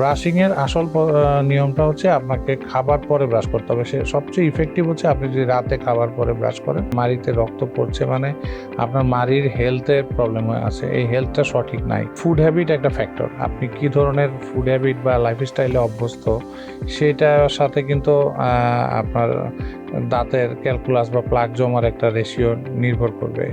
Brushing এর আসল নিয়মটা হচ্ছে আপনাকে খাবার পরে ব্রাশ করতে হবে। সে সবচেয়ে ইফেক্টিভ হচ্ছে আপনি যদি রাতে খাবার পরে ব্রাশ করেন, মাড়িতে রক্ত পড়ছে মানে আপনার মাড়ির হেলথের প্রবলেম আছে। এই হেলথটা সঠিক নাই। ফুড হ্যাবিট একটা ফ্যাক্টর আপনি কি ধরনের ফুড হ্যাবিট বা লাইফস্টাইলে অভ্যস্ত, সেটার সাথে কিন্তু আপনার দাঁতের ক্যালকুলাস বা প্লাক জমার একটা রেশিও নির্ভর করবে।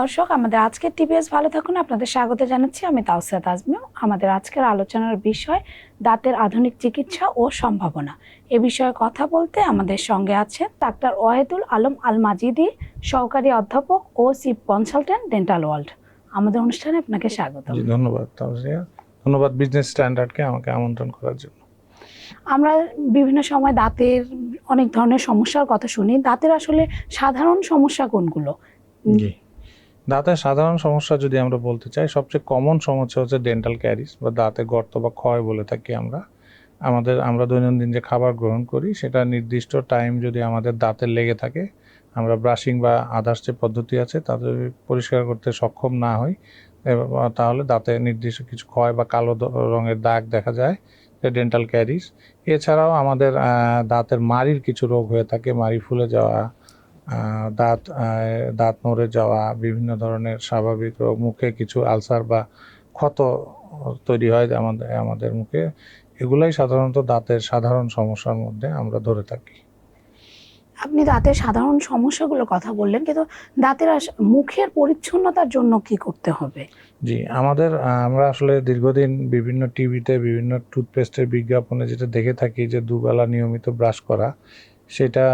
দর্শক আমাদের আজকের টিভিএস ভালো থাকুন। আপনাদের স্বাগত জানাচ্ছি আমি তাওসিয়া তাজমিও আমাদের আজকের আলোচনার বিষয় দাঁতের আধুনিক চিকিৎসা ও সম্ভাবনা। এ বিষয়ে কথা বলতে আমাদের সঙ্গে আছে ডাক্তার ওয়াহেদুল আলম আল মাজিদি সহকারী অধ্যাপক ও চিফ কনসালটেন্ট ডেন্টাল ওয়ার্ল্ড। আমাদের অনুষ্ঠানে আপনাকে স্বাগত। ধন্যবাদ তাওসিয়া। ধন্যবাদ বিজনেস স্ট্যান্ডার্ডকে আমাকে আমন্ত্রণ করার জন্য। আমরা বিভিন্ন সময় দাঁতের অনেক ধরনের সমস্যার কথা শুনি। দাঁতের আসলে সাধারণ সমস্যা কোনগুলো? জি। দাঁতের সাধারণ সমস্যা যদি আমরা বলতে চাই, সবচেয়ে কমন সমস্যা হচ্ছে ডেন্টাল ক্যারিস বা দাঁতে গর্ত বা ক্ষয় বলে থাকি আমরা। আমাদের, আমরা দৈনন্দিন যে খাবার গ্রহণ করি, সেটা নির্দিষ্ট টাইম যদি আমাদের দাঁতে লেগে থাকে, আমরা ব্রাশিং বা আদার্স যে পদ্ধতি আছে তাদের পরিষ্কার করতে সক্ষম না হই তাহলে দাঁতে নির্দিষ্ট কিছু ক্ষয় বা কালো রঙের দাগ দেখা যায় ডেন্টাল ক্যারিস এছাড়াও আমাদের দাঁতের মাড়ির কিছু রোগ হয়ে থাকে, মাড়ি ফুলে যাওয়া দাঁত দাঁত নড়ে যাওয়া বিভিন্ন ধরনের স্বাভাবিক রোগ মুখে কিছু আলসার বা ক্ষত তৈরি হয় আমাদের আমাদের মুখে এগুলাই সাধারণত দাঁতের সাধারণ সমস্যার মধ্যে আমরা ধরে থাকি। আপনি দাঁতের সাধারণ সমস্যাগুলোর কথা বললেন কিন্তু দাঁতের মুখের পরিচ্ছন্নতার জন্য কি করতে হবে? জি আমাদের আমরা আসলে দীর্ঘদিন বিভিন্ন টিভিতে বিভিন্ন টুথপেস্টের বিজ্ঞাপনে যেটা দেখে থাকি যে দুবেলা নিয়মিত ব্রাশ করা সেটা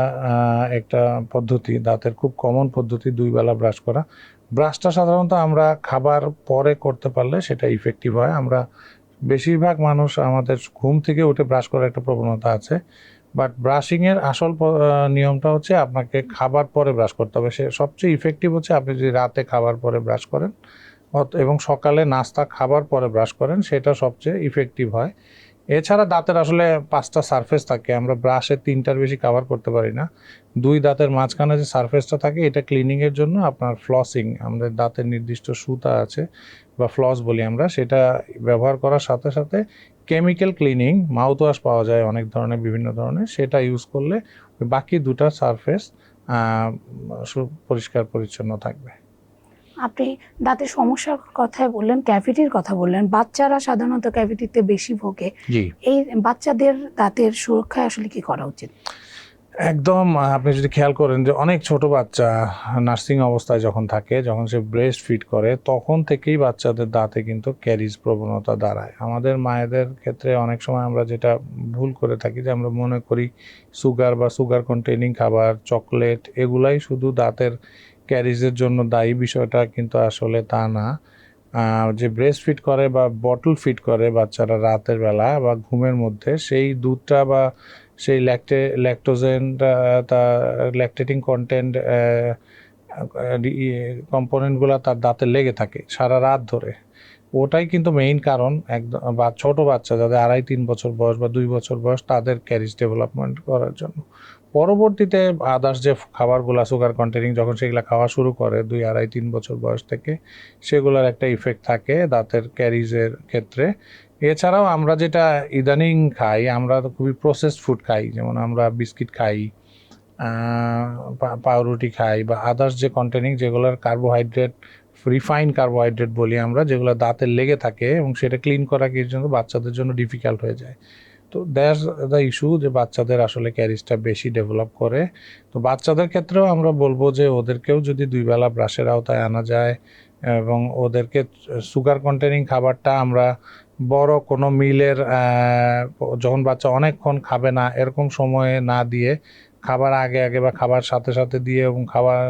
একটা পদ্ধতি, দাঁতের খুব কমন পদ্ধতি, দুই বেলা ব্রাশ করা। ব্রাশটা সাধারণত আমরা খাবার পরে করতে পারলে সেটা ইফেক্টিভ হয়। আমরা বেশিরভাগ মানুষ আমাদের ঘুম থেকে উঠে ব্রাশ করার একটা প্রবণতা আছে। বাট ব্রাশিংয়ের আসল নিয়মটা হচ্ছে আপনাকে খাবার পরে ব্রাশ করতে হবে। সে, সবচেয়ে ইফেক্টিভ হচ্ছে আপনি যদি রাতে খাবার পরে ব্রাশ করেন এবং সকালে নাস্তা খাবার পরে ব্রাশ করেন, সেটা সবচেয়ে ইফেক্টিভ হয়। এছাড়া দাঁতের আসলে পাঁচটা সারফেস থাকে, আমরা ব্রাশে তিনটার বেশি কভার করতে পারি না। দুই দাঁতের মাঝখানে যে সারফেসটা থাকে, এটা ক্লিনিংয়ের জন্য আপনার ফ্লসিং আমাদের দাঁতের নির্দিষ্ট সুতা আছে বা ফ্লস বলি আমরা, সেটা ব্যবহার করার সাথে সাথে কেমিক্যাল ক্লিনিং মাউথ ওয়াশ পাওয়া যায় অনেক ধরনের, বিভিন্ন ধরনের, সেটা ইউজ করলে বাকি দুটা সারফেস পরিষ্কার পরিচ্ছন্ন থাকবে। আপনি দাঁতের সমস্যার কথাই বললেন ক্যাভিটির কথা বললেন বাচ্চারা সাধারণত ক্যাভিটিতে বেশি ভোগে। এই বাচ্চাদের দাঁতের সুরক্ষায় আসলে কি করা উচিত? একদম আপনি যদি খেয়াল করেন যে অনেক ছোট বাচ্চা নার্সিং অবস্থায় যখন থাকে যখন সে ব্রেস্ট ফিট করে তখন থেকেই বাচ্চাদের দাঁতে কিন্তু ক্যারিজ প্রবণতা দাঁড়ায়। আমাদের মায়েদের ক্ষেত্রে অনেক সময় আমরা যেটা ভুল করে থাকি যে আমরা মনে করি সুগার বা সুগার কন্টেনিং খাবার চকলেট এগুলাই শুধু দাঁতের ক্যারিজের জন্য দায়ী বিষয়টা কিন্তু আসলে তা না। যে ব্রেস্ট ফিট করে বা বটল ফিট করে বাচ্চারা রাতের বেলা বা ঘুমের মধ্যে, সেই দুধটা বা সেই ল্যাকটে ল্যাকটোজেনটা তা ল্যাকটেটিং কন্টেন্ট কম্পোনেন্টগুলো তার দাঁতে লেগে থাকে সারা রাত ধরে। ওটাই কিন্তু মেইন কারণ একদম বা ছোট বাচ্চা যাদের আড়াই তিন বছর বয়স বা দুই বছর বয়স তাদের ক্যারিজ ডেভেলপমেন্ট করার জন্য। পরবর্তীতে আদার্স যে খাবারগুলো সুগার কন্টেনিং যখন সেগুলো খাওয়া শুরু করে, দুই আড়াই, তিন বছর বয়স থেকে, সেগুলোর একটা ইফেক্ট থাকে দাঁতের ক্যারিজের ক্ষেত্রে। এছাড়াও আমরা যেটা ইদানিং খাই, আমরা তো খুবই প্রসেসড ফুড খাই, যেমন আমরা বিস্কিট খাই পাউরুটি খাই বা আদার্স যে কন্টেনিং যেগুলোর কার্বোহাইড্রেট রিফাইন কার্বোহাইড্রেট বলি আমরা, যেগুলো দাঁতের লেগে থাকে এবং সেটা ক্লিন করা জন্য? বাচ্চাদের জন্য ডিফিকাল্ট হয়ে যায়। তো দ্যাট দ্য ইস্যু যে বাচ্চাদের আসলে ক্যারিজটা বেশি ডেভেলপ করে। তো বাচ্চাদের ক্ষেত্রেও আমরা বলব যে ওদেরকেও যদি দুইবেলা ব্রাশের আওতায় আনা যায় এবং ওদেরকে সুগার কন্টেনিং খাবারটা আমরা বড় কোনো মিলের যখন বাচ্চা অনেকক্ষণ খাবে না, এরকম সময়ে না দিয়ে খাবার আগে আগে বা খাবার সাথে সাথে দিয়ে এবং খাবার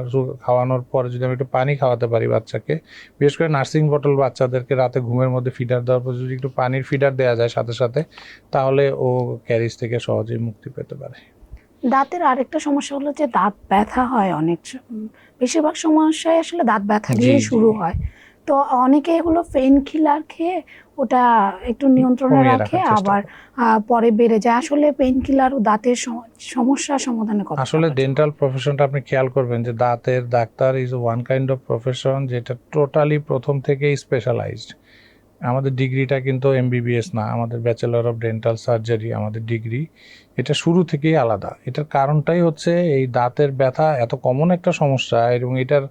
খাওয়ানোর পরে যদি আমি একটু পানি খাওয়াতে পারি বাচ্চাকে বিশেষ করে নার্সিং বটল বাচ্চাদেরকে রাতে ঘুমের মধ্যে ফিডার দেওয়ার পর যদি একটু পানির ফিডার দেওয়া যায় সাথে সাথে তাহলে ও ক্যারিজ থেকে সহজেই মুক্তি পেতে পারে। দাঁতের আরেকটা সমস্যা হলো যে দাঁত ব্যথা হয় অনেক বেশিরভাগ সমস্যায় আসলে দাঁত ব্যথা দিয়ে শুরু হয়। তো অনেকে এগুলো পেইন কিলার খেয়ে ওটা একটু নিয়ন্ত্রণে রাখে আবার পরে বেড়ে যায়। আসলে পেইন কিলার ও দাঁতের সম- সমস্যা সমাধানে কথা আসলে ডেন্টাল প্রফেশনটা আপনি খেয়াল করবেন যে দাঁতের doctor is one kind of profession যেটা টোটালি প্রথম থেকেই স্পেশালাইজড আমাদের ডিগ্রিটা কিন্তু এমবিবিএস না আমাদের ব্যাচেলর অফ ডেন্টাল সার্জারি আমাদের ডিগ্রি এটা শুরু থেকেই আলাদা। এটার কারণটাই হচ্ছে এই দাঁতের ব্যথা এত কমন একটা সমস্যা এবং এটার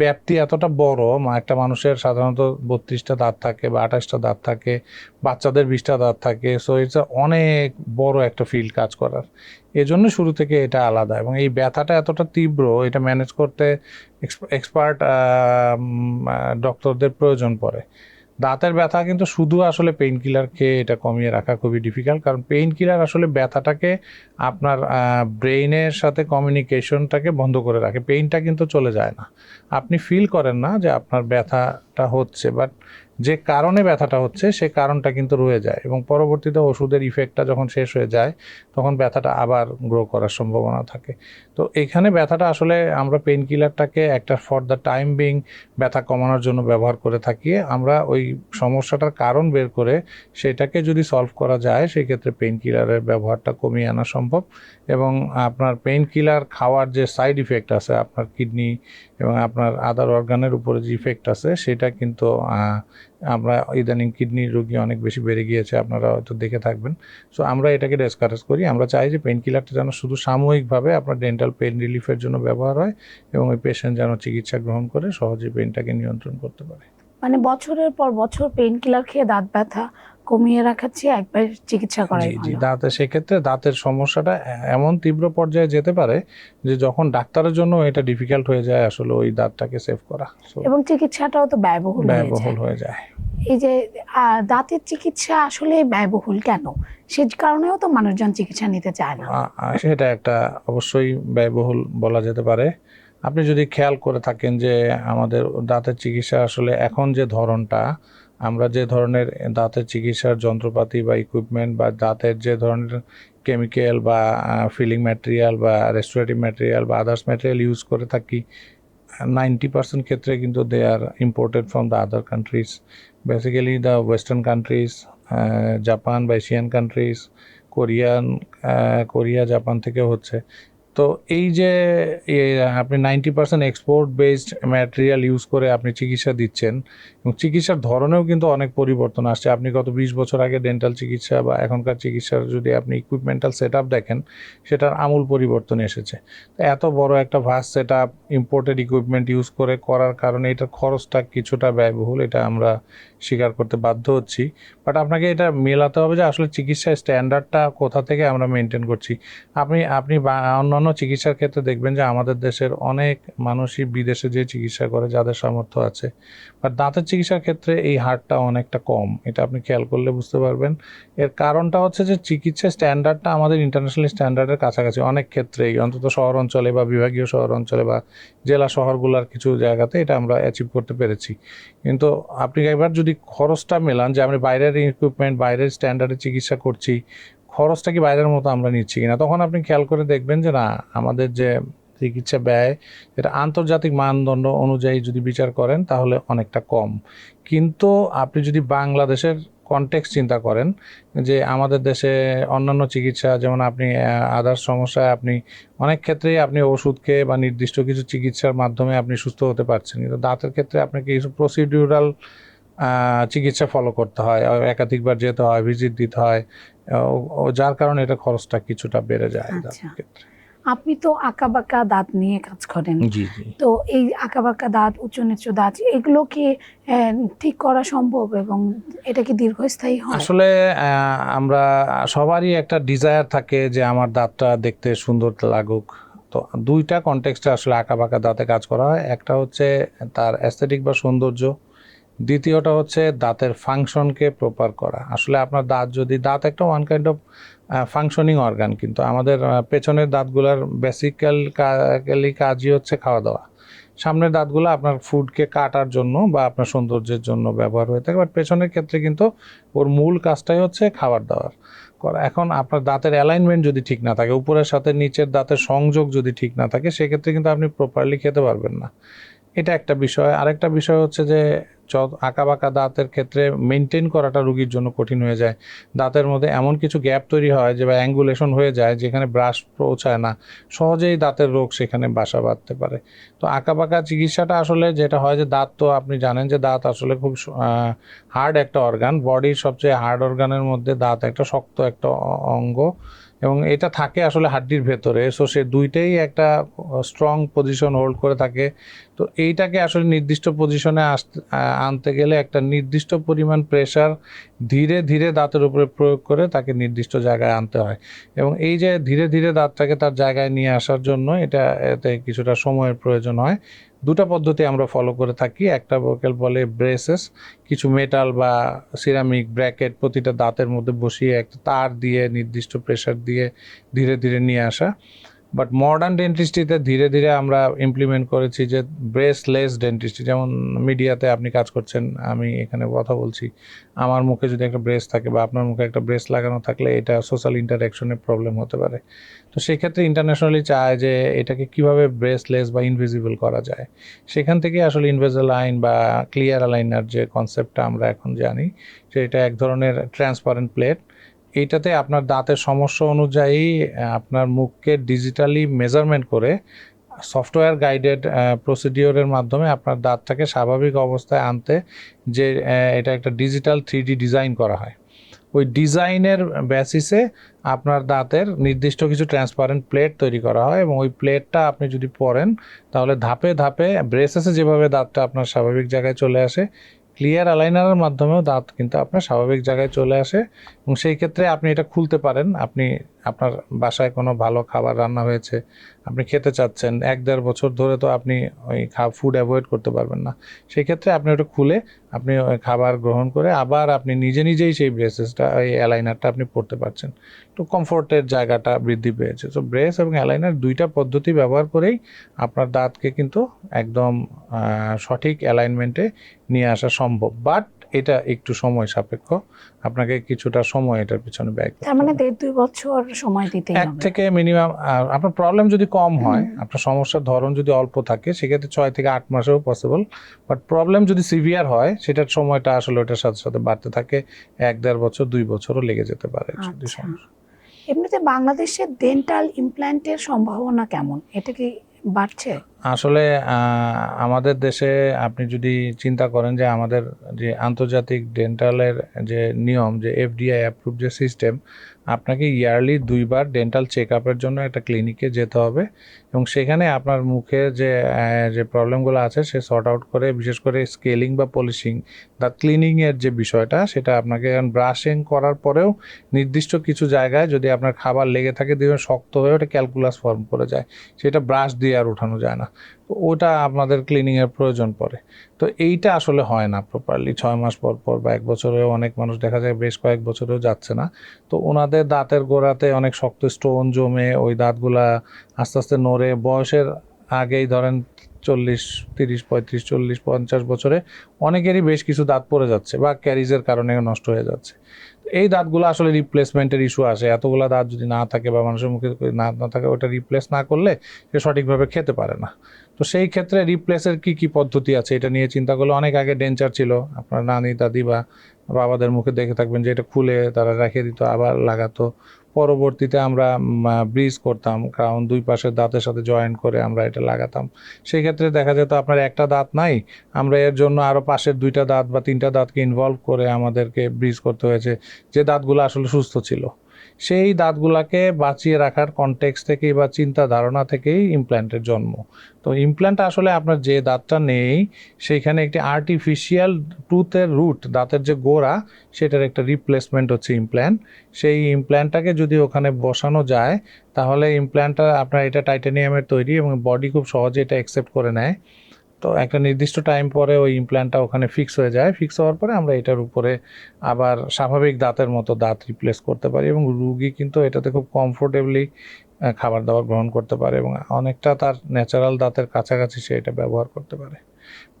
ব্যাপ্তি এতটা বড় একটা মানুষের সাধারণত বত্রিশটা দাঁত থাকে বা আঠাশটা দাঁত থাকে, বাচ্চাদের বিশটা দাঁত থাকে সো ইটস অনেক বড় একটা ফিল্ড কাজ করার। এজন্য শুরু থেকে এটা আলাদা এবং এই ব্যথাটা এতটা তীব্র, এটা ম্যানেজ করতে এক্সপার্ট ডক্টরদের প্রয়োজন পড়ে। দাঁতের ব্যথা কিন্তু শুধু আসলে পেইন কিলারকে এটা কমিয়ে রাখা খুবই ডিফিকাল্ট কারণ পেইন কিলার আসলে ব্যথাটাকে আপনার ব্রেইনের সাথে কমিউনিকেশনটাকে বন্ধ করে রাখে। পেইনটা কিন্তু চলে যায় না। আপনি ফিল করেন না যে আপনার ব্যথাটা হচ্ছে বাট যে কারণে ব্যথাটা হচ্ছে, সে কারণটা কিন্তু রয়ে যায় এবং পরবর্তীতে ওষুধের ইফেক্টটা যখন শেষ হয়ে যায়, তখন ব্যথাটা আবার গ্রো করার সম্ভাবনা থাকে। তো এখানে ব্যথাটা আসলে আমরা পেইন কিলারটাকে একটা ফর দ্য টাইম বিং ব্যথা কমানোর জন্য ব্যবহার করে থাকি। আমরা ওই সমস্যাটার কারণ বের করে সেটাকে যদি সলভ করা যায় সেই ক্ষেত্রে পেইন কিলারের ব্যবহারটা কমিয়ে আনা সম্ভব এবং আপনার পেইন কিলার খাওয়ার যে সাইড ইফেক্ট আছে, আপনার কিডনি এবং আপনার আদার অর্গানের উপরে যে ইফেক্ট আছে, সেটা কিন্তু আমরা ইদানিং কিডনির রোগী অনেক বেশি বেড়ে গিয়েছে, আপনারা হয়তো দেখে থাকবেন। সো আমরা এটাকে ডিসকারেজ করি। আমরা চাই যে পেইন কিলারটা যেন শুধু সাময়িকভাবে আপনার ডেন্টাল পেন রিলিফের জন্য ব্যবহার হয় এবং ওই পেশেন্ট যেন চিকিৎসা গ্রহণ করে সহজে পেনটাকে নিয়ন্ত্রণ করতে পারে। মানে বছরের পর বছর পেইন কিলার খেয়ে দাঁত ব্যথা কমিয়ে রাখার চেয়ে একবার চিকিৎসা করাই ভালো। দাঁতে সেক্ষেত্রে দাঁতের সমস্যাটা এমন তীব্র পর্যায়ে যেতে পারে যে যখন ডাক্তারের জন্য এটা ডিফিকাল্ট হয়ে যায় আসলে ওই দাঁতটাকে সেভ করা। এবং চিকিৎসাটাও তো ব্যয়বহুল ব্যয়বহুল হয়ে যায়। এই যে দাঁতের চিকিৎসা আসলে ব্যয়বহুল কেন? সে কারণেও তো মানুষজন চিকিৎসা নিতে চায় না। সেটা একটা অবশ্যই ব্যয়বহুল বলা যেতে পারে। আপনি যদি খেয়াল করে থাকেন যে আমাদের দাঁতের চিকিৎসা আসলে এখন যে ধরনটা আমরা যে ধরনের দাঁতের চিকিৎসার যন্ত্রপাতি বা ইকুইপমেন্ট বা দাঁতের যে ধরনের কেমিক্যাল বা ফিলিং ম্যাটেরিয়াল বা রেস্টোরেটিভ ম্যাটেরিয়াল বা আদার্স ম্যাটেরিয়াল ইউজ করে থাকি নাইনটি পার্সেন্ট ক্ষেত্রে কিন্তু they are imported from the other countries basically the western countries Japan বা Asian countries Korean Korea Japan থেকে হচ্ছে। তো এই যে আপনি ninety percent export based material use করে আপনি চিকিৎসা দিচ্ছেন, এবং চিকিৎসার ধরনেও কিন্তু অনেক পরিবর্তন আসছে। আপনি গত বিশ বছর আগে ডেন্টাল চিকিৎসা বা এখনকার চিকিৎসার যদি আপনি ইকুইপমেন্টাল সেট দেখেন, সেটার আমূল পরিবর্তন এসেছে। এত বড় একটা vast set up imported equipment use করে করার কারণে এটার খরচটা কিছুটা ব্যয়বহুল, এটা আমরা স্বীকার করতে বাধ্য হচ্ছি। বাট আপনাকে এটা মেলাতে হবে যে, আসলে চিকিৎসার স্ট্যান্ডার্ডটা কোথা থেকে আমরা মেনটেন করছি? আপনি আপনি বা- অন্যান্য চিকিৎসার ক্ষেত্রে দেখবেন যে আমাদের দেশের অনেক মানুষই বিদেশে যে চিকিৎসা করে, যাদের সামর্থ্য আছে। বাট দাঁতের চিকিৎসার ক্ষেত্রে এই হারটা অনেকটা কম, এটা আপনি খেয়াল করলে বুঝতে পারবেন। এর কারণটা হচ্ছে যে চিকিৎসা স্ট্যান্ডার্ডটা আমাদের ইন্টারন্যাশনাল স্ট্যান্ডার্ডের কাছাকাছি। অনেক ক্ষেত্রেই, অন্তত শহর অঞ্চলে বা বিভাগীয় শহর অঞ্চলে বা জেলা শহরগুলোর কিছু জায়গাতে এটা আমরা অ্যাচিভ করতে পেরেছি। কিন্তু আপনি একবার যদি খরচটা মেলান যে আমরা বাইরের ইকুইপমেন্ট বাইরের স্ট্যান্ডার্ডে চিকিৎসা করছি খরচটা কি বাইরের মতো আমরা নিচ্ছি কিনা? তখন আপনি খেয়াল করে দেখবেন যে না, আমাদের যে চিকিৎসা ব্যয় এটা আন্তর্জাতিক মানদণ্ড অনুযায়ী যদি বিচার করেন, তাহলে অনেকটা কম। কিন্তু আপনি যদি বাংলাদেশের কনটেক্স চিন্তা করেন, যে আমাদের দেশে অন্যান্য চিকিৎসা, যেমন আপনি আদার্স সমস্যায় আপনি অনেক ক্ষেত্রেই আপনি ওষুধ খেয়ে বা নির্দিষ্ট কিছু চিকিৎসার মাধ্যমে আপনি সুস্থ হতে পারছেন। কিন্তু দাঁতের ক্ষেত্রে আপনাকে কিছু প্রসিডিউরাল চিকিৎসা ফলো করতে হয়। একাধিকবার যেতে হয় ভিজিট দিতে হয়। যার কারণে এটা খরচটা কিছুটা বেড়ে যায় আচ্ছা। ক্ষেত্রে। আপনি তো আঁকা বাঁকা দাঁত নিয়ে কাজ করেন। তো এই আঁকা বাঁকা দাঁত উচ্চ নিচু দাঁত এগুলো কি ঠিক করা সম্ভব এবং এটা কি দীর্ঘস্থায়ী হয়? আসলে আমরা সবারই একটা ডিজায়ার থাকে যে আমার দাঁতটা দেখতে সুন্দর লাগুক। তো দুইটা কনটেক্সটে আসলে আঁকা বাঁকা দাঁতে কাজ করা হয়। একটা হচ্ছে তার অ্যাস্থেটিক বা সৌন্দর্য। দ্বিতীয়টা হচ্ছে দাঁতের ফাংশনকে প্রপার করা। আসলে আপনার দাঁত যদি, দাঁত একটা one kind of functioning organ কিন্তু আমাদের পেছনের দাঁতগুলোর বেসিক্যাল কাজই হচ্ছে খাওয়া দাওয়া সামনের দাঁতগুলো আপনার ফুডকে কাটার জন্য বা আপনার সৌন্দর্যের জন্য ব্যবহার হয়ে থাকে বাট পেছনের ক্ষেত্রে কিন্তু ওর মূল কাজটাই হচ্ছে খাবার দাবার করা, এখন আপনার দাঁতের অ্যালাইনমেন্ট যদি ঠিক না থাকে, উপরের সাথে নিচের দাঁতের সংযোগ যদি ঠিক না থাকে, সেক্ষেত্রে কিন্তু আপনি প্রপারলি খেতে পারবেন না। এটা একটা বিষয়। আরেকটা বিষয় হচ্ছে যে আঁকা বাঁকা দাঁতের ক্ষেত্রে মেনটেন করাটা রুগীর জন্য কঠিন হয়ে যায়। দাঁতের মধ্যে এমন কিছু গ্যাপ তৈরি হয় যে, বা অ্যাঙ্গুলেশন হয়ে যায় যেখানে ব্রাশ পৌঁছায় না। সহজেই দাঁতের রোগ সেখানে বাসা বাঁধতে পারে। তো আঁকা বাঁকা চিকিৎসাটা আসলে যেটা হয় যে, দাঁত তো আপনি জানেন যে, দাঁত আসলে খুব হার্ড একটা অর্গান বডির সবচেয়ে হার্ড অর্গানের মধ্যে দাঁত একটা শক্ত একটা অঙ্গ এবং এটা থাকে আসলে হাড্ডির ভেতরে। সো সে দুইটাই একটা স্ট্রং পজিশন হোল্ড করে থাকে। তো এইটাকে আসলে নির্দিষ্ট পজিশনে আনতে গেলে একটা নির্দিষ্ট পরিমাণ প্রেশার ধীরে ধীরে দাঁতের উপরে প্রয়োগ করে তাকে নির্দিষ্ট জায়গায় আনতে হয়। এবং এই যে ধীরে ধীরে দাঁতটাকে তার জায়গায় নিয়ে আসার জন্য এটা, এতে কিছুটা সময়ের প্রয়োজন হয়। দুটো পদ্ধতি আমরা ফলো করে থাকি। একটা ভোকেল বলে ব্রেসেস কিছু মেটাল বা সিরামিক ব্র্যাকেট প্রতিটা দাঁতের মধ্যে বসিয়ে একটা তার দিয়ে, নির্দিষ্ট প্রেশার দিয়ে ধীরে ধীরে নিয়ে আসা। বাট মডার্ন ডেন্টিস্ট্রিতে ধীরে ধীরে আমরা ইমপ্লিমেন্ট করেছি যে ব্রেসলেস ডেন্টিস্ট্রি যেমন মিডিয়াতে আপনি কাজ করছেন, আমি এখানে কথা বলছি। আমার মুখে যদি একটা ব্রেস থাকে বা আপনার মুখে একটা ব্রেস লাগানো থাকলে এটা সোশ্যাল ইন্টারাকশনের প্রবলেম হতে পারে। তো সেক্ষেত্রে ইন্টারন্যাশনালি চায় যে এটাকে কীভাবে ব্রেসলেস বা ইনভিজিবল করা যায়। সেখান থেকে আসলে ইনভেজাল আইন বা ক্লিয়ার আলাইনার যে কনসেপ্টটা আমরা এখন জানি যে এটা এক ধরনের ট্রান্সপারেন্ট প্লেট এইটাতে আপনার দাঁতের সমস্যা অনুযায়ী আপনার মুখকে ডিজিটালি মেজারমেন্ট করে সফটওয়্যার গাইডেড প্রসিডিওরের মাধ্যমে আপনার দাঁতটাকে স্বাভাবিক অবস্থায় আনতে যে এটা একটা ডিজিটাল থ্রি ডিজাইন করা হয়। ওই ডিজাইনের বেসিসে আপনার দাঁতের নির্দিষ্ট কিছু ট্রান্সপারেন্ট প্লেট তৈরি করা হয় এবং ওই প্লেটটা আপনি যদি পরেন, তাহলে ধাপে ধাপে ব্রেসেসে যেভাবে দাঁতটা আপনার স্বাভাবিক জায়গায় চলে আসে ক্লিয়ার অ্যালাইনারের মাধ্যমেও দাঁত কিন্তু আপনার স্বাভাবিক জায়গায় চলে আসে এবং সেই ক্ষেত্রে আপনি এটা খুলতে পারেন। আপনি আপনার বাসায় কোনো ভালো খাবার রান্না হয়েছে, আপনি খেতে চাচ্ছেন, এক দেড় বছর ধরে তো আপনি ওই ফুড অ্যাভয়েড করতে পারবেন না। সেই ক্ষেত্রে আপনি ওটা খুলে আপনি খাবার গ্রহণ করে আবার আপনি নিজে নিজেই সেই ব্রেসেসটা ওই অ্যালাইনারটা আপনি পড়তে পারছেন। তো কমফোর্টের জায়গাটা বৃদ্ধি পেয়েছে। তো ব্রেস এবং অ্যালাইনার দুইটা পদ্ধতি ব্যবহার করেই আপনার দাঁতকে কিন্তু একদম সঠিক অ্যালাইনমেন্টে নিয়ে আসা সম্ভব। বাট এটা একটু সময় সাপেক্ষ। আপনাকে কিছুটা সময় এটার পিছনে ব্যয় করতে তার মানে দেড় দুই বছর সময় দিতেই এক থেকে মিনিমাম আপনার প্রবলেম যদি কম হয় আপনার সমস্যার ধরন যদি অল্প থাকে সেক্ষেত্রে ছয় থেকে আট মাসেও পসিবল বাট প্রবলেম যদি সিভিয়ার হয় সেটার সময়টা আসলে ওটার সাথে সাথে বাড়তে থাকে। এক দেড় বছর দুই বছরও লেগে যেতে পারে যদি আচ্ছা। সমস্যা। এমনিতে বাংলাদেশে ডেন্টাল ইমপ্ল্যান্টের সম্ভাবনা কেমন? এটা কি বাড়ছে? আসলে আমাদের দেশে আপনি যদি চিন্তা করেন যে আমাদের যে আন্তর্জাতিক ডেন্টালের যে নিয়ম, যে এফডিআই অ্যাপ্রুভ যে সিস্টেম আপনাকে ইয়ারলি দুইবার ডেন্টাল চেক আপের জন্য একটা ক্লিনিকে যেতে হবে। এবং সেখানে আপনার মুখে যে যে প্রবলেমগুলো আছে, সে সর্ট আউট করে, বিশেষ করে স্কেলিং বা পলিশিং দাঁত ক্লিনিংয়ের যে বিষয়টা, সেটা আপনাকে ব্রাশিং করার পরেও নির্দিষ্ট কিছু জায়গায় যদি আপনার খাবার লেগে থাকে, দেখবেন শক্ত হয়ে ওটা ক্যালকুলাস ফর্ম করে যায়। সেটা ব্রাশ দিয়ে আর উঠানো যায় না। তো ওটা আপনাদের ক্লিনিংয়ের প্রয়োজন পড়ে। তো এইটা আসলে হয় না প্রপারলি ছয় মাস পর পর বা এক বছরেও অনেক মানুষ, দেখা যায় বেশ কয়েক বছরেও যাচ্ছে না। তো ওনাদের দাঁতের গোড়াতে অনেক শক্ত স্টোন জমে, ওই দাঁতগুলা আস্তে আস্তে নড়ে বয়সের আগেই ধরেন চল্লিশ, তিরিশ, পঁয়ত্রিশ, চল্লিশ, পঞ্চাশ বছরে অনেকেরই বেশ কিছু দাঁত পড়ে যাচ্ছে বা ক্যারিজের কারণে নষ্ট হয়ে যাচ্ছে। এই দাঁতগুলো আসলে রিপ্লেসমেন্টের ইস্যু আসে। এতগুলা দাঁত যদি না থাকে বা মানুষের মুখে না না থাকে, ওটা রিপ্লেস না করলে সে সঠিকভাবে খেতে পারে না। তো সেই ক্ষেত্রে রিপ্লেসের কি কি পদ্ধতি আছে এটা নিয়ে চিন্তা করলে অনেক আগে ডেঞ্চার ছিল। আপনার নানি, দাদি বা বাবাদের মুখে দেখে থাকবেন যে এটা খুলে তারা রেখে দিত, আবার লাগাতো। পরবর্তীতে আমরা ব্রিজ করতাম। কারণ দুই পাশের দাঁতের সাথে জয়েন করে আমরা এটা লাগাতাম। সেই ক্ষেত্রে দেখা যেত আপনার একটা দাঁত নাই, আমরা এর জন্য আরও পাশের দুইটা দাঁত বা তিনটা দাঁতকে ইনভলভ করে আমাদেরকে ব্রিজ করতে হয়েছে। যে দাঁতগুলো আসলে সুস্থ ছিল। সেই দাঁতগুলাকে বাঁচিয়ে রাখার কনটেক্স থেকেই বা চিন্তা ধারণা থেকেই ইমপ্ল্যান্টের জন্ম। তো ইমপ্ল্যান্ট আসলে আপনার যে দাঁতটা নেই, সেইখানে একটি আর্টিফিশিয়াল টুথের রুট দাঁতের যে গোড়া, সেটার একটা রিপ্লেসমেন্ট হচ্ছে ইমপ্ল্যান্ট সেই ইমপ্ল্যান্টটাকে যদি ওখানে বসানো যায়, তাহলে ইমপ্ল্যান্টটা আপনার এটা টাইটানিয়ামের তৈরি এবং বডি খুব সহজে এটা অ্যাকসেপ্ট করে নেয়। তো একটা নির্দিষ্ট টাইম পরে ওই ইমপ্ল্যান্টটা ওখানে ফিক্স হয়ে যায়। ফিক্স হওয়ার পরে আমরা এটার উপরে আবার স্বাভাবিক দাঁতের মতো দাঁত রিপ্লেস করতে পারি এবং রুগী কিন্তু এটাতে খুব কমফোর্টেবলি খাবার দাবার গ্রহণ করতে পারে এবং অনেকটা তার ন্যাচারাল দাঁতের কাছাকাছি সে এটা ব্যবহার করতে পারে।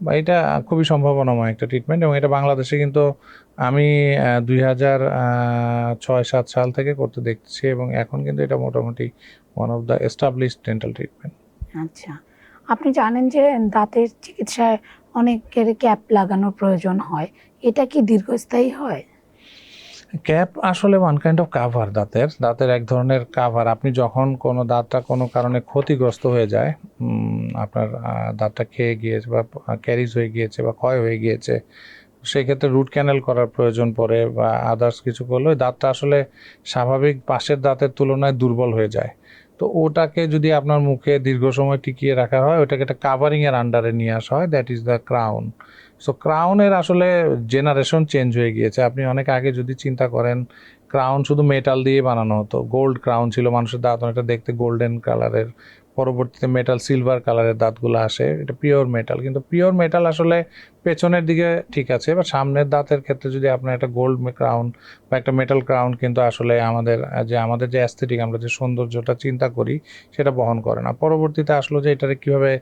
বা এটা খুবই সম্ভাবনাময় একটা ট্রিটমেন্ট এবং এটা বাংলাদেশে কিন্তু আমি দুই হাজার ছয়, সাত সাল থেকে করতে দেখছি এবং এখন কিন্তু এটা মোটামুটি one of the established dental treatment আচ্ছা। আপনি জানেন যে দাঁতের চিকিৎসায় অনেকের ক্যাপ লাগানোর প্রয়োজন হয়। এটা কি দীর্ঘস্থায়ী হয়? ক্যাপ আসলে ওয়ান কাইন্ড অফ কাভার দাঁতের। দাঁতের এক ধরনের কাভার আপনি যখন কোনো দাঁতটা কোনো কারণে ক্ষতিগ্রস্ত হয়ে যায় আপনার দাঁতটা খেয়ে গিয়েছে বা ক্যারিজ হয়ে গিয়েছে বা ক্ষয় হয়ে গিয়েছে, সেক্ষেত্রে রুট ক্যানেল করার প্রয়োজন পড়ে বা আদার্স কিছু করলে দাঁতটা আসলে স্বাভাবিক পাশের দাঁতের তুলনায় দুর্বল হয়ে যায়। তো ওটাকে যদি আপনার মুখে দীর্ঘ সময় টিকিয়ে রাখা হয়, ওটাকে একটা কাভারিংয়ের আন্ডারে নিয়ে আসা হয় that is the crown so ক্রাউনের আসলে জেনারেশন চেঞ্জ হয়ে গিয়েছে। আপনি অনেক আগে যদি চিন্তা করেন ক্রাউন শুধু মেটাল দিয়ে বানানো হতো। গোল্ড ক্রাউন ছিল, মানুষের দাঁত অনেকটা দেখতে গোল্ডেন কালারের পরবর্তীতে মেটাল সিলভার কালারের দাঁতগুলো আসে। এটা পিওর মেটাল কিন্তু পিওর মেটাল আসলে পেছনের দিকে ঠিক আছে বা সামনের দাঁতের ক্ষেত্রে যদি আপনার একটা গোল্ড ক্রাউন বা একটা মেটাল ক্রাউন কিন্তু আসলে আমাদের যে আমাদের যে অ্যাস্থেটিক আমরা যে সৌন্দর্যটা চিন্তা করি, সেটা বহন করে না। পরবর্তীতে আসলো যে এটাকে কীভাবে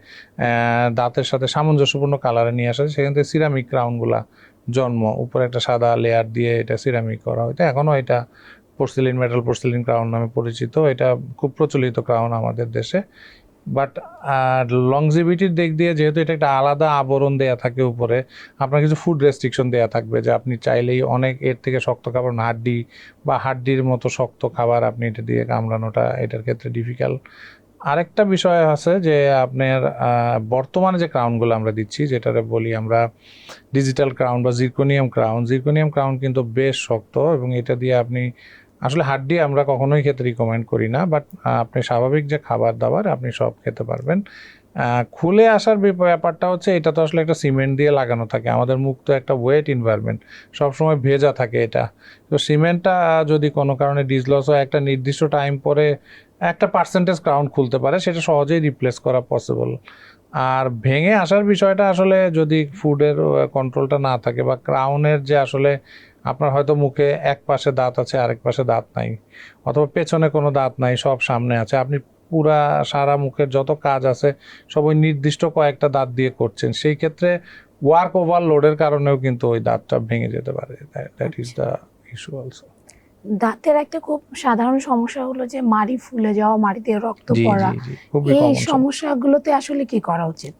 দাঁতের সাথে সামঞ্জস্যপূর্ণ কালারে নিয়ে আসা, সেখান থেকে সিরামিক ক্রাউনগুলা জন্ম। উপরে একটা সাদা লেয়ার দিয়ে এটা সিরামিক করা হয়তো এখনও এটা পোর্সিলিন মেটাল পোর্সিলিন ক্রাউন নামে পরিচিত। এটা খুব প্রচলিত ক্রাউন আমাদের দেশে। বাট আর লংজিভিটির দিক দিয়ে যেহেতু এটা একটা আলাদা আবরণ দেয়া থাকে উপরে, আপনার কিছু ফুড রেস্ট্রিকশন দেয়া থাকবে যে আপনি চাইলেই অনেক এর থেকে শক্ত খাবার, হাড্ডি বা হাড্ডির মতো শক্ত খাবার আপনি এটা দিয়ে কামড়ানোটা এটার ক্ষেত্রে ডিফিকাল্ট আরেকটা বিষয় আছে যে আপনার বর্তমানে যে ক্রাউনগুলো আমরা দিচ্ছি, যেটারে বলি আমরা ডিজিটাল ক্রাউন বা জিরকোনিয়াম ক্রাউন জিরকোনিয়াম ক্রাউন কিন্তু বেশ শক্ত এবং এটা দিয়ে আপনি আসলে হাড্ডি আমরা কখনোই খেতে রিকমেন্ড করি না বাট আপনি স্বাভাবিক যে খাবার দাবার আপনি সব খেতে পারবেন। খুলে আসার ব্যাপারটা হচ্ছে এটা তো আসলে একটা সিমেন্ট দিয়ে লাগানো থাকে, আমাদের মুখ তো একটা ওয়েট এনভায়রনমেন্ট সবসময় ভেজা থাকে এটা। তো সিমেন্টটা যদি কোনো কারণে ডিজলস হয়, একটা নির্দিষ্ট টাইম পরে একটা পার্সেন্টেজ ক্রাউন খুলতে পারে, সেটা সহজেই রিপ্লেস করা পসিবল আর ভেঙে আসার বিষয়টা আসলে যদি ফুডের কন্ট্রোলটা না থাকে বা ক্রাউনের যে আসলে আপনার হয়তো মুখে এক পাশে দাঁত আছে আরেক পাশে দাঁত নাই অথবা পেছনে কোনো দাঁত নাই সব সামনে আছে। আপনি পুরা সারা মুখের যত কাজ আছে সব ওই নির্দিষ্ট কয়েকটা দাঁত দিয়ে করছেন। সেই ক্ষেত্রে ওয়ার্ক ওভারলোডের কারণেও কিন্তু ওই দাঁতটা ভেঙে যেতে পারে। That is the issue also দাঁতের একটা খুব সাধারণ সমস্যা হলো যে মাড়ি ফুলে যাওয়া মাড়ি দিয়ে রক্ত পড়া। এই সমস্যাগুলোতে আসলে কি করা উচিত?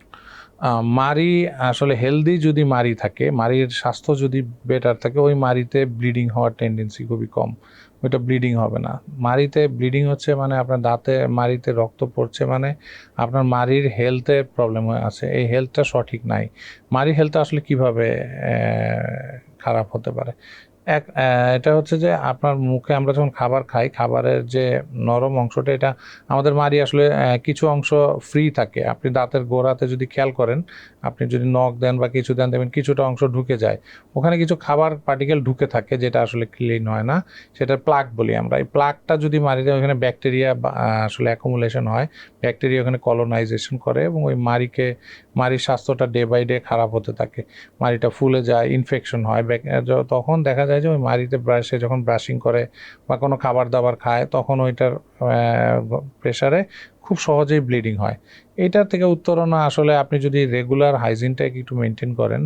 মারি আসলে হেলদি যদি মারি থাকে, মারির স্বাস্থ্য যদি বেটার থাকে, ওই মারিতে ব্লিডিং হওয়ার টেন্ডেন্সি খুবই কম। ওইটা ব্লিডিং হবে না। মারিতে ব্লিডিং হচ্ছে মানে আপনার দাঁতে, মারিতে রক্ত পড়ছে মানে আপনার মারির হেলথে প্রবলেম হয়ে আছে। এই হেলথটা সঠিক নাই। মারি হেলথ আসলে কীভাবে খারাপ হতে পারে? এক এটা হচ্ছে যে আপনার মুখে আমরা যখন খাবার খাই, খাবারের যে নরম অংশটা, এটা আমাদের মারি আসলে কিছু অংশ ফ্রি থাকে। আপনি দাঁতের গোড়াতে যদি খেয়াল করেন, আপনি যদি নখ দেন বা কিছু দেন, দেখবেন কিছুটা অংশ ঢুকে যায়। ওখানে কিছু খাবার পার্টিকেল ঢুকে থাকে, যেটা আসলে ক্লিন হয় না। সেটা প্লাক বলি আমরা। এই প্লাকটা যদি মারি দেয় ওখানে ব্যাকটেরিয়া আসলে অ্যাকুমুলেশন হয় ব্যাকটেরিয়া ওখানে কলোনাইজেশন করে এবং ওই মারিকে মারির স্বাস্থ্যটা ডে বাই ডে খারাপ হতে থাকে। মারিটা ফুলে যায় ইনফেকশন হয় তখন দেখা যায় যে ওই মারিতে ব্রাশে যখন ব্রাশিং করে বা কোনো খাবার দাবার খায়, তখন ওইটার প্রেশারে খুব সহজেই ব্লিডিং হয়। এটার থেকে উত্তরণ আসলে আপনি যদি রেগুলার হাইজিনটাকে একটু মেনটেন করেন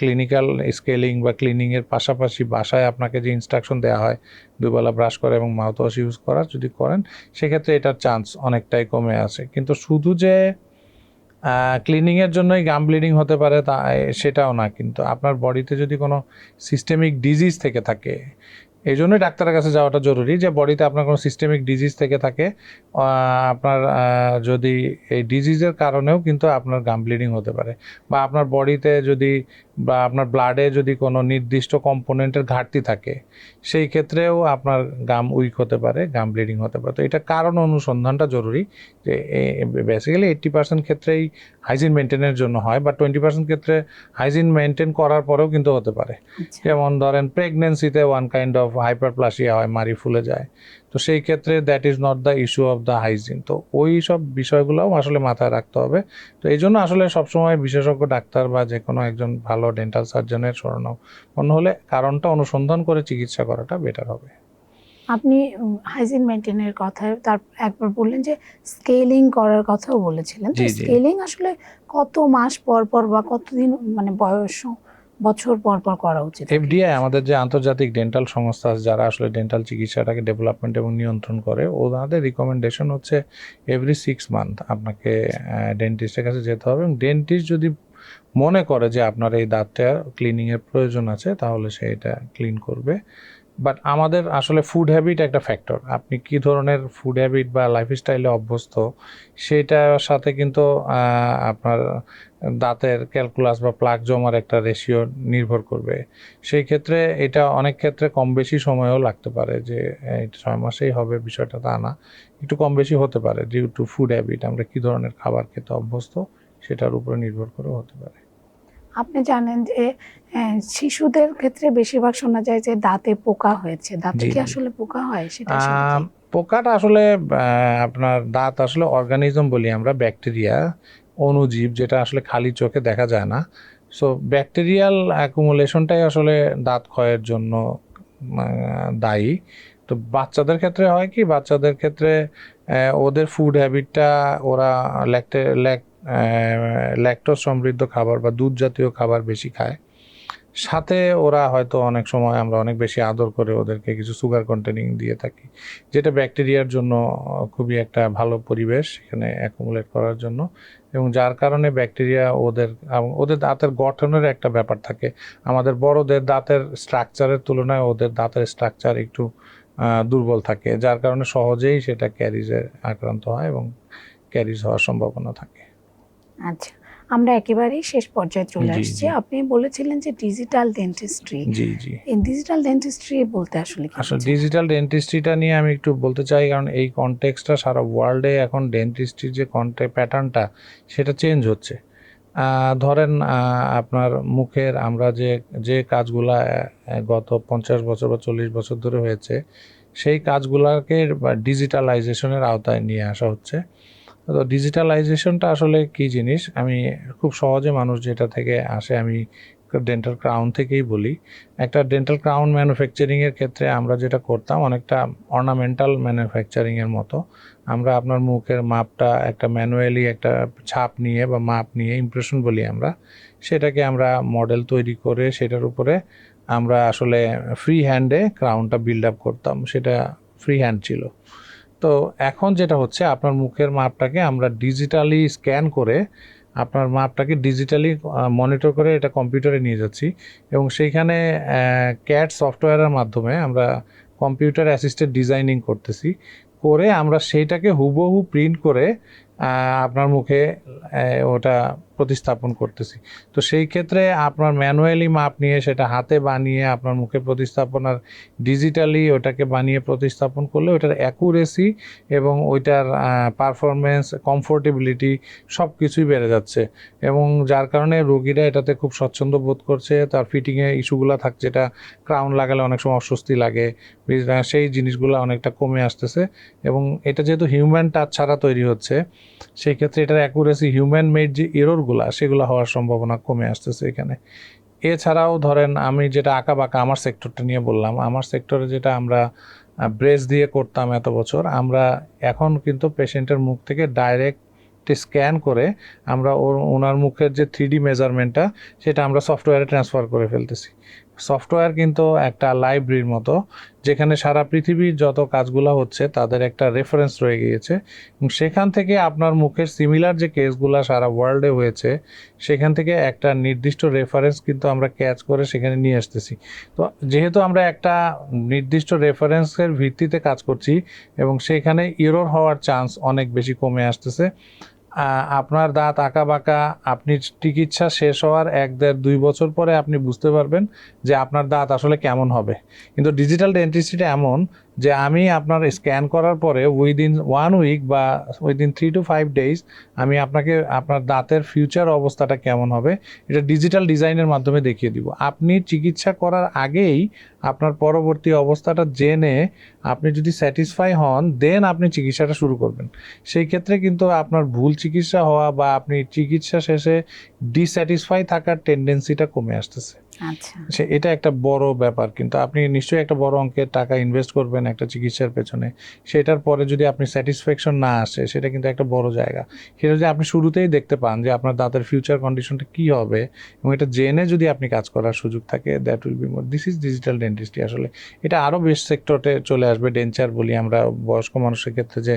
ক্লিনিক্যাল স্কেলিং বা ক্লিনিংয়ের পাশাপাশি বাসায় আপনাকে যে ইনস্ট্রাকশন দেওয়া হয়, দুবেলা ব্রাশ করা এবং মাউথ ওয়াশ ইউজ করা যদি করেন, সেক্ষেত্রে এটার চান্স অনেকটাই কমে আসে। কিন্তু শুধু যে ক্লিনিংয়ের জন্যই গাম ব্লিডিং হতে পারে, তা সেটাও না, কিন্তু আপনার বডিতে যদি কোনো সিস্টেমিক ডিজিজ থেকে থাকে, এই জন্যই ডাক্তারের কাছে যাওয়াটা জরুরি যে বডিতে আপনার কোনো সিস্টেমিক ডিজিজ থেকে থাকে আপনার যদি এই ডিজিজের কারণেও কিন্তু আপনার গাম ব্লিডিং হতে পারে বা আপনার বডিতে যদি বা আপনার ব্লাডে যদি কোনো নির্দিষ্ট কম্পোনেন্টের ঘাটতি থাকে সেই ক্ষেত্রেও আপনার গাম উইক হতে পারে গাম ব্লিডিং হতে পারে। তো এটা কারণ অনুসন্ধানটা জরুরি যে বেসিক্যালি এইট্টি পার্সেন্ট ক্ষেত্রেই হাইজিন মেনটেনের জন্য হয় বা টোয়েন্টি পার্সেন্ট ক্ষেত্রে হাইজিন মেনটেন করার পরেও কিন্তু হতে পারে। আচ্ছা। যেমন ধরেন প্রেগনেন্সিতে ওয়ান কাইন্ড অফ হাইপারপ্লাসিয়া হয় মারি ফুলে যায়। তো সেই ক্ষেত্রে that is not the issue of the hygiene তো ওই সব বিষয়গুলোও আসলে মাথায় রাখতে হবে। তো এই জন্য আসলে সবসময় বিশেষজ্ঞ ডাক্তার বা যে কোনো একজন ভালো ডেন্টাল সার্জনের শরণাপন্ন হলে কারণটা অনুসন্ধান করে চিকিৎসা করাটা বেটার হবে। আপনি হাইজিন মেনটেনের কথা তার একবার বললেন যে স্কেলিং করার কথাও বলেছিলেন। স্কেলিং আসলে কত মাস পর পর বা কতদিন মানে বয়স বছর পর পর করা উচিত এফডিআই আমাদের যে আন্তর্জাতিক ডেন্টাল সংস্থা আছে, যারা আসলে ডেন্টাল চিকিৎসাটাকে ডেভেলপমেন্ট এবং নিয়ন্ত্রণ করে, ওনাদের রিকমেন্ডেশন হচ্ছে এভরি সিক্স মান্থ আপনাকে ডেন্টিস্টের কাছে যেতে হবে এবং ডেন্টিস্ট যদি মনে করে যে আপনার এই দাঁতটা ক্লিনিংয়ের প্রয়োজন আছে, তাহলে সে এটা ক্লিন করবে। বাট আমাদের আসলে ফুড হ্যাবিট একটা ফ্যাক্টর আপনি কি ধরনের ফুড হ্যাবিট বা লাইফস্টাইলে অভ্যস্ত, সেটার সাথে কিন্তু আপনার দাঁতের ক্যালকুলাস বা প্লাক জমার একটা রেশিও নির্ভর করবে। সেই ক্ষেত্রে এটা অনেক ক্ষেত্রে কম বেশি সময়ও লাগতে পারে যে ছয় মাসেই হবে, বিষয়টা তা না। একটু কম বেশি হতে পারে ডিউ টু ফুড হ্যাবিট আমরা কি ধরনের খাবার খেতে অভ্যস্ত, সেটার উপরে নির্ভর করে হতে পারে। আপনি জানেন যে শিশুদের ক্ষেত্রে বেশিরভাগ শোনা যায় যে দাঁতে পোকা হয়েছে। দাঁতে কি আসলে পোকা হয় সেটা? পোকাটা আসলে আপনার দাঁত আসলে অর্গানিজম বলি আমরা ব্যাকটেরিয়া অণুজীব যেটা আসলে খালি চোখে দেখা যায় না। সো ব্যাকটেরিয়াল অ্যাকুমুলেশনটাই আসলে দাঁত ক্ষয়ের জন্য দায়ী। তো বাচ্চাদের ক্ষেত্রে হয় কি বাচ্চাদের ক্ষেত্রে ওদের ফুড হ্যাবিটটা ওরা ল্যাকটে ল্যাক ল্যাকটোজ সমৃদ্ধ খাবার বা দুধ জাতীয় খাবার বেশি খায়। সাথে ওরা হয়তো অনেক সময় আমরা অনেক বেশি আদর করে ওদেরকে কিছু সুগার কন্টেনিং দিয়ে থাকি, যেটা ব্যাকটেরিয়ার জন্য খুবই একটা ভালো পরিবেশ এখানে অ্যাকুমুলেট করার জন্য। এবং যার কারণে ব্যাকটেরিয়া ওদের ওদের দাঁতের গঠনের একটা ব্যাপার থাকে। আমাদের বড়দের দাঁতের স্ট্রাকচারের তুলনায় ওদের দাঁতের স্ট্রাকচার একটু দুর্বল থাকে, যার কারণে সহজেই সেটা ক্যারিজে আক্রান্ত হয় এবং ক্যারিজ হওয়ার সম্ভাবনা থাকে। আচ্ছা আমরা একেবারেই শেষ পর্যায়ে চলে আসছি। আপনি বলেছিলেন যে ডিজিটাল ডেন্টিস্ট্রি জি জি। ডিজিটাল ডেন্টিস্ট্রি বলতে আসলে কি আসলে ডিজিটাল ডেন্টিস্ট্রিটা নিয়ে আমি একটু বলতে চাই কারণ এই কনটেক্সটটা সারা ওয়ার্ল্ডে এখন ডেন্টিস্ট্রির যে কন্টে প্যাটার্নটা সেটা চেঞ্জ হচ্ছে। ধরেন আপনার মুখের আমরা যে যে কাজগুলা গত পঞ্চাশ বছর বা চল্লিশ বছর ধরে হয়েছে সেই কাজগুলোকে ডিজিটালাইজেশনের আওতায় নিয়ে আসা হচ্ছে। তো ডিজিটালাইজেশনটা আসলে কি জিনিস? আমি খুব সহজে মানুষ যেটা থেকে আসে, আমি ডেন্টাল ক্রাউন থেকেই বলি। একটা ডেন্টাল ক্রাউন ম্যানুফ্যাকচারিংয়ের ক্ষেত্রে আমরা যেটা করতাম, অনেকটা অর্নামেন্টাল ম্যানুফ্যাকচারিংয়ের মতো। আমরা আপনার মুখের মাপটা একটা ম্যানুয়ালি একটা ছাপ নিয়ে বা মাপ নিয়ে ইমপ্রেশন বলি আমরা। সেটাকে আমরা মডেল তৈরি করে সেটার উপরে আমরা আসলে ফ্রি হ্যান্ডে ক্রাউনটা বিল্ড আপ করতাম। সেটা ফ্রি হ্যান্ড ছিল। তো এখন যেটা হচ্ছে, আপনার মুখের মাপটাকে আমরা ডিজিটালি স্ক্যান করে আপনার মাপটাকে ডিজিটালি মনিটর করে এটা কম্পিউটারে নিয়ে যাচ্ছি। এবং সেইখানে ক্যাট সফটওয়্যারের মাধ্যমে আমরা কম্পিউটার অ্যাসিস্টেড ডিজাইনিং করতেছি। করে আমরা সেইটাকে হুবহু প্রিন্ট করে আপনার মুখে ওটা প্রতিস্থাপন করতেছি। তো সেই ক্ষেত্রে আপনার ম্যানুয়ালি মাপ নিয়ে সেটা হাতে বানিয়ে আপনার মুখে প্রতিস্থাপন আর ডিজিটালি ওটাকে বানিয়ে প্রতিস্থাপন করলে ওটার অ্যাকুরেসি এবং ওইটার পারফরমেন্স কমফোর্টেবিলিটি সব কিছুই বেড়ে যাচ্ছে। এবং যার কারণে রোগীরা এটাতে খুব স্বচ্ছন্দ বোধ করছে, তার ফিটিংয়ে ইস্যুগুলো থাকছে এটা ক্রাউন লাগালে অনেক সময় অস্বস্তি লাগে সেই জিনিসগুলো অনেকটা কমে আসতেছে। এবং এটা যেহেতু হিউম্যান টাচ ছাড়া তৈরি হচ্ছে, সেই ক্ষেত্রে এটার অ্যাকুরেসি হিউম্যান মেড যে এররগুলো সেগুলো হওয়ার সম্ভাবনা কমে আসতেছে এখানে। এছাড়াও ধরেন আমি যেটা আঁকা বাঁকা আমার সেক্টরটা নিয়ে বললাম, আমার সেক্টরে যেটা আমরা ব্রেস দিয়ে করতাম এত বছর, আমরা এখন কিন্তু পেশেন্টের মুখ থেকে ডাইরেক্ট স্ক্যান করে আমরা ওর, ওনার মুখের যে থ্রি ডি মেজারমেন্টটা সেটা আমরা সফটওয়্যারে ট্রান্সফার করে ফেলতেছি। সফটওয়্যার কিন্তু একটা লাইব্রেরির মতো, যেখানে সারা পৃথিবীর যত কাজগুলো হচ্ছে তাদের একটা রেফারেন্স রয়ে গিয়েছে। সেখান থেকে আপনার মুখের সিমিলার যে কেসগুলো সারা ওয়ার্ল্ডে হয়েছে, সেখান থেকে একটা নির্দিষ্ট রেফারেন্স কিন্তু আমরা ক্যাচ করে সেখানে নিয়ে আসতেছি। তো যেহেতু আমরা একটা নির্দিষ্ট রেফারেন্সের ভিত্তিতে কাজ করছি, এবং সেখানে ইরোর হওয়ার চান্স অনেক বেশি কমে আসতেছে আপনার দাঁত আঁকা বাঁকা, আপনি চিকিৎসা শেষ হওয়ার এক দেড় দুই বছর পরে আপনি বুঝতে পারবেন যে আপনার দাঁত আসলে কেমন হবে। কিন্তু ডিজিটাল ডেন্টিস্ট্রিটা এমন যে আমি আপনার স্ক্যান করার পরে উইদিন ওয়ান উইক বা within three to five days আমি আপনাকে আপনার দাঁতের ফিউচার অবস্থাটা কেমন হবে, এটা ডিজিটাল ডিজাইনের মাধ্যমে দেখিয়ে দিব। আপনি চিকিৎসা করার আগেই আপনার পরবর্তী অবস্থাটা জেনে আপনি যদি স্যাটিসফাই হন দেন আপনি চিকিৎসাটা শুরু করবেন। সেই ক্ষেত্রে কিন্তু আপনার ভুল চিকিৎসা হওয়া বা আপনি চিকিৎসা শেষে ডিস্যাটিসফাই থাকার টেন্ডেন্সিটা কমে আসতেছে। আচ্ছা। এটা একটা বড় ব্যাপার, কিন্তু আপনি নিশ্চয়ই একটা বড় অঙ্কের টাকা ইনভেস্ট করবেন একটা চিকিৎসার পেছনে। সেটার পরে যদি আপনি স্যাটিসফ্যাকশন না আসে, সেটা কিন্তু একটা বড় জায়গা। সেটা যদি আপনি শুরুতেই দেখতে পান যে আপনার দাঁতের ফিউচার কন্ডিশনটা কি হবে, এবং এটা জেনে যদি আপনি কাজ করার সুযোগ থাকে that will be more this is digital dentistry আসলে। এটা আরও বেশ সেক্টরে চলে আসবে ডেঞ্চার বলি আমরা, বয়স্ক মানুষের ক্ষেত্রে যে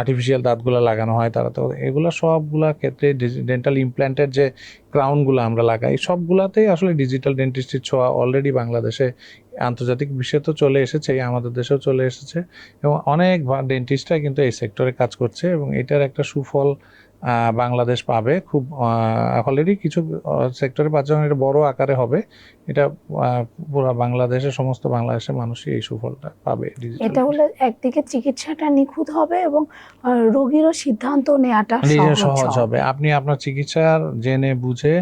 আর্টিফিশিয়াল দাঁতগুলো লাগানো হয় তারা তো, এগুলো সবগুলা ক্ষেত্রে ডেন্টাল ইমপ্ল্যান্টের যে ক্রাউনগুলো আমরা লাগাই, সবগুলাতেই আসলে ডিজিটাল ডেন্টিস্ট্রির ছোঁয়া অলরেডি বাংলাদেশে আন্তর্জাতিক বিশ্বে তো চলে এসেছে, আমাদের দেশেও চলে এসেছে এবং অনেক ডেন্টিস্টরা কিন্তু এই সেক্টরে কাজ করছে এবং এটার একটা সুফল বাংলাদেশ পাবে। খুব অলরেডি কিছু সেক্টরে পাচ্ছে এটা বড় আকারে হবে। এটা পুরো বাংলাদেশের সমস্ত বাংলাদেশের মানুষই এই সুফলটা পাবে এটা হলে একদিকে চিকিৎসাটা নিখুঁত হবে এবং রোগীরও সিদ্ধান্ত নেওয়াটা সহজ হবে। আপনি আপনার চিকিৎসার জেনে বুঝে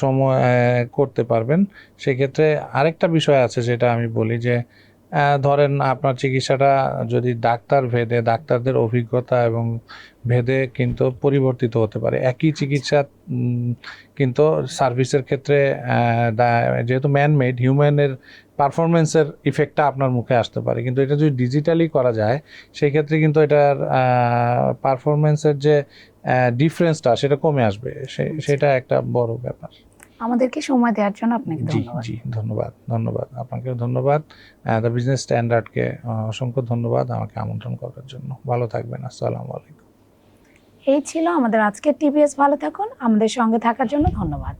সময় করতে পারবেন। সেক্ষেত্রে আরেকটা বিষয় আছে যেটা আমি বলি যে ধরেন আপনার চিকিৎসাটা যদি ডাক্তার ভেদে ডাক্তারদের অভিজ্ঞতা এবং ভেদে কিন্তু পরিবর্তিত হতে পারে। একই চিকিৎসা কিন্তু সার্ভিসের ক্ষেত্রে যেহেতু ম্যান মেড হিউম্যানের পারফরমেন্সের ইফেক্টটা আপনার মুখে আসতে পারে। কিন্তু এটা যদি ডিজিটালি করা যায় সেই ক্ষেত্রে কিন্তু এটার পারফরমেন্সের যে ডিফারেন্সটা সেটা কমে আসবে। সে- সেটা একটা বড় ব্যাপার। আমাদেরকে সময় দেওয়ার জন্য আপনাকে ধন্যবাদ। জি ধন্যবাদ ধন্যবাদ। আপনাকে ধন্যবাদ। দ্য বিজনেস স্ট্যান্ডার্ডকে অসংখ্য ধন্যবাদ আমাকে আমন্ত্রণ করার জন্য। ভালো থাকবেন আসসালামু আলাইকুম। এই ছিল আমাদের আজকের টিভিএস। ভালো থাকুন। আমাদের সঙ্গে থাকার জন্য ধন্যবাদ।